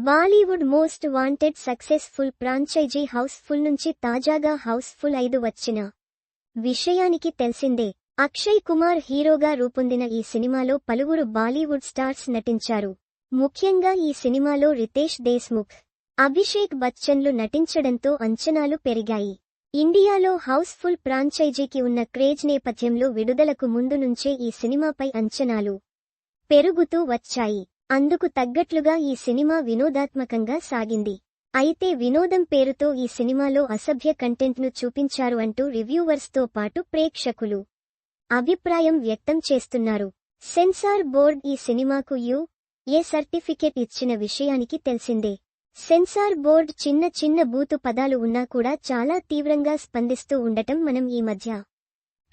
Bollywood most wanted successful franchise Housefull నుంచి తాజాగా Housefull ఐదు వచ్చిన విషయానికి తెలిసిందే అక్షయ్ కుమార్ హీరోగా రూపొందిన ఈ సినిమాలో పలువురు బాలీవుడ్ స్టార్స్ నటించారు. ముఖ్యంగా ఈ సినిమాలో రితేష్ దేశ్ముఖ్ అభిషేక్ బచ్చన్లు నటించడంతో అంచనాలు పెరిగాయి. ఇండియాలో హౌస్ఫుల్ ఫ్రాంచైజీకి ఉన్న క్రేజ్ నేపథ్యంలో విడుదలకు ముందు నుంచే ఈ సినిమాపై అంచనాలు పెరుగుతూ వచ్చాయి. అందుకు తగ్గట్లుగా ఈ సినిమా వినోదాత్మకంగా సాగింది. అయితే వినోదం పేరుతో ఈ సినిమాలో అసభ్య కంటెంట్ను చూపించారు అంటూ రివ్యూవర్స్తో పాటు ప్రేక్షకులు అభిప్రాయం వ్యక్తం చేస్తున్నారు. సెన్సార్ బోర్డ్ ఈ సినిమాకు యు ఏ సర్టిఫికెట్ ఇచ్చిన విషయానికి తెలిసిందే. సెన్సార్ బోర్డ్ చిన్న చిన్న బూతు పదాలు ఉన్నా కూడా చాలా తీవ్రంగా స్పందిస్తూ ఉండటం మనం ఈ మధ్య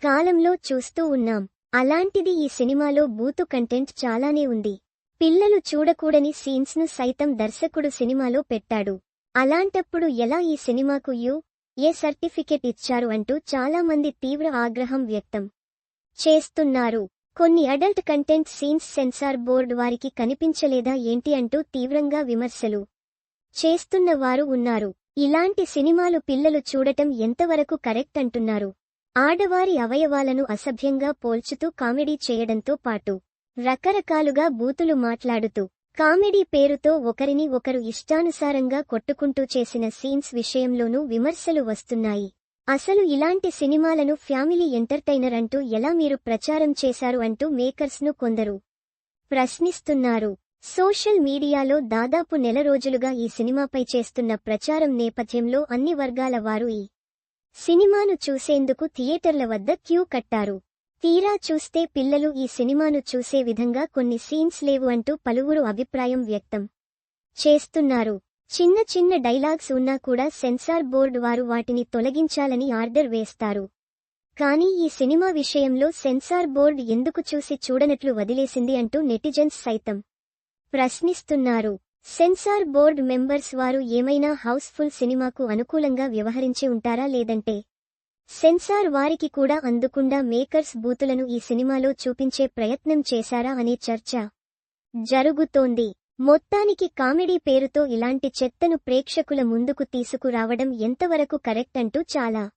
కాలంలో చూస్తూ ఉన్నాం. అలాంటిది ఈ సినిమాలో బూతు కంటెంట్ చాలానే ఉంది. పిల్లలు చూడకూడని సీన్స్ను సైతం దర్శకుడు సినిమాలో పెట్టాడు. అలాంటప్పుడు ఎలా ఈ సినిమాకు యు ఏ సర్టిఫికెట్ ఇచ్చారు అంటూ చాలా మంది తీవ్ర ఆగ్రహం వ్యక్తం చేస్తున్నారు. కొన్ని adult content scenes censor board వారికి కనిపించలేదా ఏంటి అంటూ తీవ్రంగా విమర్శలు చేస్తున్న వారు ఉన్నారు. ఇలాంటి సినిమాలు పిల్లలు చూడటం ఎంతవరకు కరెక్ట్ అంటున్నారు. ఆడవారి అవయవాలను అసభ్యంగా పోల్చుతూ కామెడీ చేయడంతో పాటు రకరకాలుగా బూతులు మాట్లాడుతూ కామెడీ పేరుతో ఒకరిని ఒకరు ఇష్టానుసారంగా కొట్టుకుంటూ చేసిన సీన్స్ విషయంలోనూ విమర్శలు వస్తున్నాయి. అసలు ఇలాంటి సినిమాలను ఫ్యామిలీ ఎంటర్టైనర్ అంటూ ఎలా మీరు ప్రచారం చేశారు అంటూ మేకర్స్ను కొందరు ప్రశ్నిస్తున్నారు. సోషల్ మీడియాలో దాదాపు నెల రోజులుగా ఈ సినిమాపై చేస్తున్న ప్రచారం నేపథ్యంలో అన్ని వర్గాల వారు ఈ సినిమాను చూసేందుకు థియేటర్ల వద్ద క్యూ కట్టారు. తీరా చూస్తే పిల్లలు ఈ సినిమాను చూసే విధంగా కొన్ని సీన్స్ లేవు అంటూ పలువురు అభిప్రాయం వ్యక్తం చేస్తున్నారు. చిన్న చిన్న డైలాగ్స్ ఉన్నా కూడా సెన్సార్ బోర్డు వారు వాటిని తొలగించాలని ఆర్డర్ వేస్తారు. కానీ ఈ సినిమా విషయంలో సెన్సార్ బోర్డు ఎందుకు చూసి చూడనట్లు వదిలేసింది అంటూ నెటిజన్స్ సైతం ప్రశ్నిస్తున్నారు. సెన్సార్ బోర్డు మెంబర్స్ వారు ఏమైనా హౌస్ఫుల్ సినిమాకు అనుకూలంగా వ్యవహరించి ఉంటారా లేదంటే సెన్సార్ వారికి కూడా అందకుండా మేకర్స్ బూతులను ఈ సినిమాలో చూపించే ప్రయత్నం చేశారా అనే చర్చ జరుగుతోంది. మొత్తానికి కామెడీ పేరుతో ఇలాంటి చెత్తను ప్రేక్షకుల ముందుకు తీసుకురావడం ఎంతవరకు కరెక్ట్ అంటూ చాలా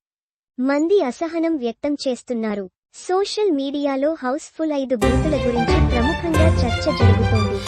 మంది అసహనం వ్యక్తం చేస్తున్నారు. సోషల్ మీడియాలో హౌస్ఫుల్ ఐదు బూతుల గురించి ప్రముఖంగా చర్చ జరుగుతోంది.